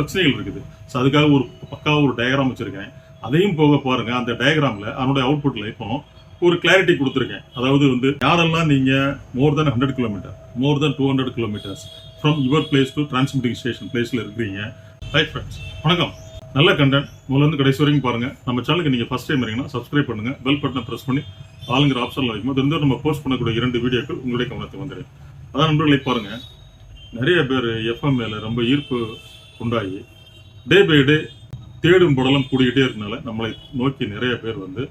பிரச்சனைகள் இருக்குது. ஸோ அதுக்காக ஒரு பக்காவாக ஒரு டயக்ராம் வச்சிருக்கேன். அதையும் போக பாருங்க. அந்த டயக்ராம்ல அதனுடைய அவுட்புட்டில் இப்போ ஒரு கிளாரிட்டி கொடுத்துருக்கேன். அதாவது வந்து யாரெல்லாம் நீங்கள் more than hundred kilometer more than two hundred kilometers from your place to transmitting station பிளேஸ்ல இருக்கிறீங்க. ரைட் ஃப்ரெண்ட்ஸ் வணக்கம். நல்ல கண்டென்ட் முதல்ல கடைசி வரைக்கும் பாருங்க. நம்ம சேனலுக்கு நீங்கள் ஃபஸ்ட் டைம் வரீங்கன்னா சப்ஸ்கிரைப் பண்ணுங்கள் பெல் பட்டனை ப்ரெஸ் பண்ணி ஆளுங்கிற ஆப்ஷன்ல வைக்கும் வந்து நம்ம போஸ்ட் பண்ணக்கூடிய இரண்டு வீடியோக்கள் உங்களுடைய கவனத்தை வந்துடும். அதான் நண்பர்களை பாருங்க. நிறைய பேர் எஃப்எம்ஏல ரொம்ப ஈர்ப்பு உண்டாகி டே பை டே தேடும் படலம் கூடிக்கிட்டே இருக்கனால நம்மளை நோக்கி நிறைய பேர் வந்து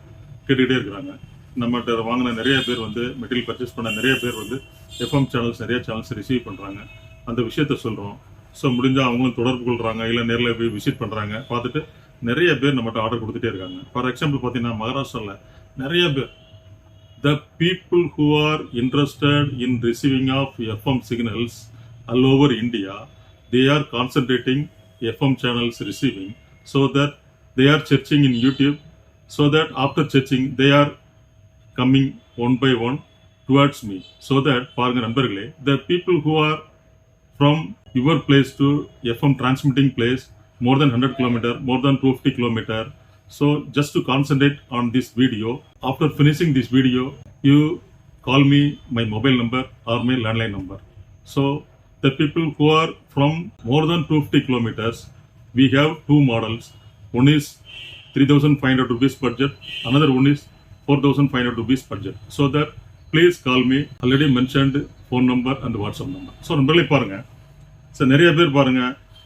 கேட்டுக்கிட்டே இருக்கிறாங்க. நம்மகிட்ட வாங்கின நிறைய பேர் வந்து மெட்டீரியல் பர்ச்சேஸ் பண்ண நிறைய பேர் வந்து எஃப்எம் சேனல்ஸ் நிறைய சேனல்ஸ் ரிசீவ் பண்ணுறாங்க அந்த விஷயத்த சொல்கிறோம் ஸோ முடிஞ்சால் அவங்களும் தொடர்பு கொள்கிறாங்க இல்லை நேரில் போய் விசிட் பண்ணுறாங்க பார்த்துட்டு நிறைய பேர் நம்மகிட்ட ஆர்டர் கொடுத்துட்டே இருக்காங்க. ஃபார் எக்ஸாம்பிள் பார்த்தீங்கன்னா மகாராஷ்டிராவில் நிறைய பேர். The people who are interested in receiving of FM signals all over India, they are concentrating FM channels receiving so that they are searching in YouTube, so that after searching they are coming one by one towards me. So that, பாருங்க நண்பர்களே, the people who are from your place to FM transmitting place more than 100 kilometer, more than 250 kilometer. So just to concentrate on this video, after finishing this video, you call me my mobile number or my landline number. So the people who are from more than 250 kilometers, we have two models. One is 3,500 rupees budget, another one is 4,500 rupees budget. So that please call me. Already mentioned phone number and WhatsApp number. So நண்பர்களே பாருங்க sir நிறைய பேர் பாருங்க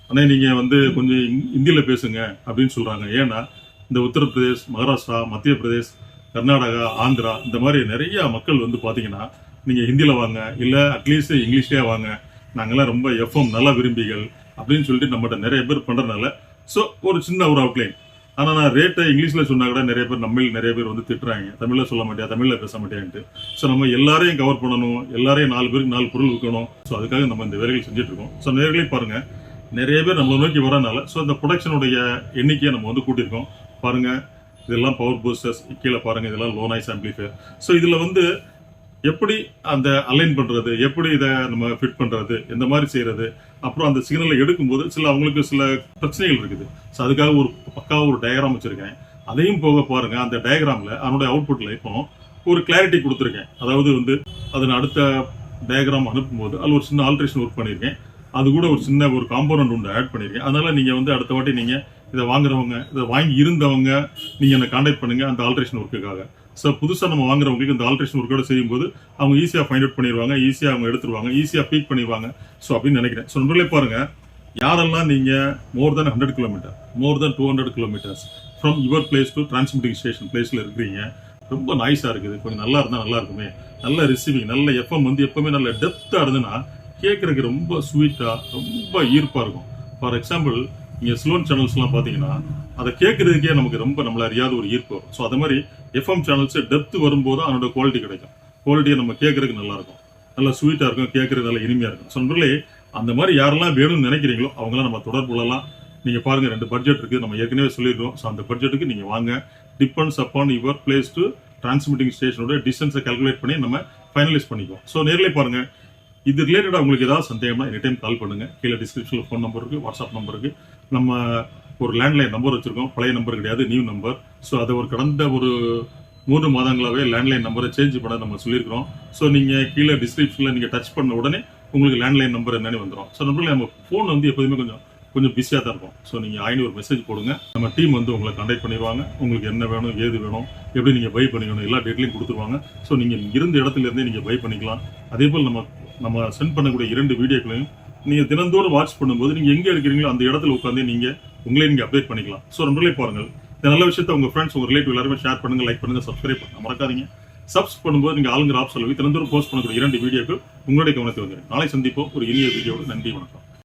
அண்ணா நீங்க வந்து கொஞ்சம் ஹிந்தி- ஹிந்தியில பேசுங்க அப்படின்னு சொல்றாங்க ஏன்னா இந்த உத்தரப்பிரதேஷ் மகாராஷ்டிரா மத்திய பிரதேஷ் கர்நாடகா ஆந்திரா இந்த மாதிரி நிறைய மக்கள் வந்து பாத்தீங்கன்னா நீங்க ஹிந்தியில வாங்க இல்ல அட்லீஸ்ட் இங்கிலீஷ்லயே வாங்க நாங்கள்லாம் ரொம்ப எஃப்எம் நல்ல விரும்பிகள் அப்படின்னு சொல்லிட்டு நம்மகிட்ட நிறைய பேர் பண்ணுறதுனால ஸோ ஒரு சின்ன ஒரு அவுட்லைன் ஆனால் நான் ரேட்டை இங்கிலீஷில் சொன்னால் கூட நிறைய பேர் நம்ம நிறைய பேர் வந்து திட்டுறாங்க. தமிழில் சொல்ல மாட்டியா? தமிழில் பேச மாட்டியான்ட்டு. ஸோ நம்ம எல்லாரையும் கவர் பண்ணணும். எல்லாரையும் நாலு பேருக்கு நாலு பொருள் விற்கணும். ஸோ அதுக்காக நம்ம இந்த வேலைகள் செஞ்சுட்டு இருக்கோம் ஸோ நேர்களே பாருங்கள் நிறைய பேர் நம்மளை நோக்கி வரனால ஸோ இந்த ப்ரொடக்ஷனுடைய எண்ணிக்கையை நம்ம வந்து கூட்டியிருக்கோம். பாருங்கள் இதெல்லாம் பவர் பூஸ்டர்ஸ் கீழே பாருங்கள் இதெல்லாம் லோனாய்ஸ் நாய்ஸ் ஸோ இதில் வந்து எப்படி அந்த அலைன் பண்ணுறது எப்படி இதை நம்ம ஃபிட் பண்ணுறது எந்த மாதிரி செய்கிறது அப்புறம் அந்த சிக்னலை எடுக்கும்போது சில அவங்களுக்கு சில பிரச்சனைகள் இருக்குது. ஸோ அதுக்காக ஒரு பக்காவாக ஒரு டயக்ராம் வச்சுருக்கேன். அதையும் போக பாருங்கள் அந்த டயக்ராமில் அதனுடைய அவுட்புட்டில் இப்போ ஒரு கிளாரிட்டி கொடுத்துருக்கேன். அதாவது வந்து அதன் அடுத்த டயக்ராம் அனுப்பும்போது அதில் ஒரு சின்ன ஆல்ட்ரேஷன் ஒர்க் பண்ணியிருக்கேன் அது கூட ஒரு சின்ன ஒரு காம்பவுண்ட் ஒன்று ஆட் பண்ணியிருக்கேன் அதனால் நீங்கள் வந்து அடுத்த வாட்டி நீங்கள் இதை வாங்குறவங்க இதை வாங்கி இருந்தவங்க நீங்கள் என்னை காண்டாக்ட் பண்ணுங்க அந்த ஆல்ட்ரேஷன் ஒர்க்குக்காக ஸோ புதுசாக நம்ம வாங்குறவங்களுக்கு இந்த ஆல்ட்ரேஷன் ஒர்க்கோட செய்யும்போது அவங்க ஈஸியாக ஃபைண்ட் அவுட் பண்ணிடுவாங்க ஈஸியாக அவங்க எடுத்துருவாங்க ஈஸியாக பீக் பண்ணிடுவாங்க. ஸோ அப்படின்னு நினைக்கிறேன். ஸோ நண்பர்களே பாருங்க. யாரெல்லாம் நீங்கள் more than hundred kilometer more than two hundred kilometers from your place to transmitting station பிளேஸில் இருக்கிறீங்க ரொம்ப நாய்ஸாக இருக்குது. கொஞ்சம் நல்லா இருந்தால் நல்லா இருக்குமே. நல்ல ரிசீவிங் நல்ல எஃப்எம் வந்து எப்போவுமே நல்ல டெப்த்தாக இருந்ததுன்னா கேட்குறதுக்கு ரொம்ப ஸ்வீட்டாக ரொம்ப ஈர்ப்பாக இருக்கும். ஃபார் எக்ஸாம்பிள் நீங்கள் ஸ்லோன் சேனல்ஸ்லாம் பார்த்தீங்கன்னா அதை கேட்கறதுக்கே நமக்கு ரொம்ப நம்மள அறியாத ஒரு ஈர்ப்பு வரும். ஸோ அது மாதிரி எஃப்எம் சேனல்ஸ் டெப்த் வரும்போது அதனோட குவாலிட்டி கிடைக்கும். குவாலிட்டியை நம்ம கேட்கறதுக்கு நல்லாயிருக்கும் நல்லா ஸ்வீட்டாக இருக்கும் கேட்கறது நல்லா இனிமையாக இருக்கும். ஸோ நண்பர்களே அந்த மாதிரி யாரெல்லாம் வேணும்னு நினைக்கிறீங்களோ அவங்களாம் நம்ம தொடர்பு கொள்ளலாம். நீங்கள் பாருங்கள் ரெண்டு பட்ஜெட் இருக்கு. நம்ம ஏற்கனவே சொல்லியிருக்கோம் ஸோ அந்த பட்ஜெட்டுக்கு நீங்கள் வாங்க. Depends upon your place to transmitting ஸ்டேஷனோட டிஸ்டன்ஸை கால்குலேட் பண்ணி நம்ம ஃபைனலைஸ் பண்ணிக்குவோம். ஸோ நேரிலே பாருங்க. இது ரிலேட்டடாக உங்களுக்கு ஏதாவது சந்தேகம்னா எனி டைம் கால் பண்ணுங்க. கீழே டிஸ்கிரிப்ஷனில் ஃபோன் நம்பர் இருக்குது வாட்ஸ்அப் நம்பர் இருக்குது நம்ம ஒரு லேண்ட்லைன் நம்பர் வச்சுருக்கோம். பழைய நம்பர் கிடையாது நியூ நம்பர் ஸோ அதை ஒரு கடந்த ஒரு மூன்று மாதங்களாவே லேண்ட்லைன் நம்பரை சேஞ்ச் பண்ண நம்ம சொல்லியிருக்கிறோம். ஸோ நீங்கள் கீழே டிஸ்கிரிப்ஷனில் நீங்கள் டச் பண்ண உடனே உங்களுக்கு லேண்ட்லைன் நம்பர் என்னன்னு வந்துடும் ஸோ நம்மள நம்ம ஃபோன் வந்து எப்போதுமே கொஞ்சம் கொஞ்சம் பிஸியாக தான் இருக்கும். ஸோ நீங்கள் ஆயினி ஒரு மெசேஜ் போடுங்க. நம்ம டீம் வந்து உங்களை கான்டாக்ட் பண்ணிடுவாங்க. உங்களுக்கு என்ன வேணும் ஏது வேணும் எப்படி நீங்கள் பை பண்ணிக்கணும் எல்லா டீட்டெயிலும் கொடுத்துருவாங்க. ஸோ நீங்கள் இருந்த இடத்துல இருந்தே நீங்கள் பை பண்ணிக்கலாம். அதே போல் நம்ம நம்ம சென்ட் பண்ணக்கூடிய இரண்டு வீடியோக்களையும் நீங்கள் தினந்தோறும் வாட்ச் பண்ணும்போது நீங்கள் எங்கே இருக்கிறீங்களோ அந்த இடத்துல உட்காந்து நீங்கள் உங்களே நீங்கள் அப்டேட் பண்ணிக்கலாம். ஸோ நம்மளே பாருங்கள். இந்த நல்ல விஷயத்தை உங்கள் ஃப்ரெண்ட்ஸ் உங்கள் ரிலேட்டிவ் எல்லாருமே ஷேர் பண்ணுங்க லைக் பண்ணுங்கள் சப்ஸ்கிரைப் பண்ணுங்க. மறக்காதீங்க. சப்ஸ் பண்ணும்போது நீங்கள் ஆளுங்கிற ஆப்ஷன் தினந்தோறும் போஸ்ட் பண்ணக்கூடிய இரண்டு வீடியோக்கள் உங்களுடைய கவனத்தை வந்துடும். நாளை சந்திப்போம். ஒரு இனிய வீடியோட நன்றி வணக்கம்.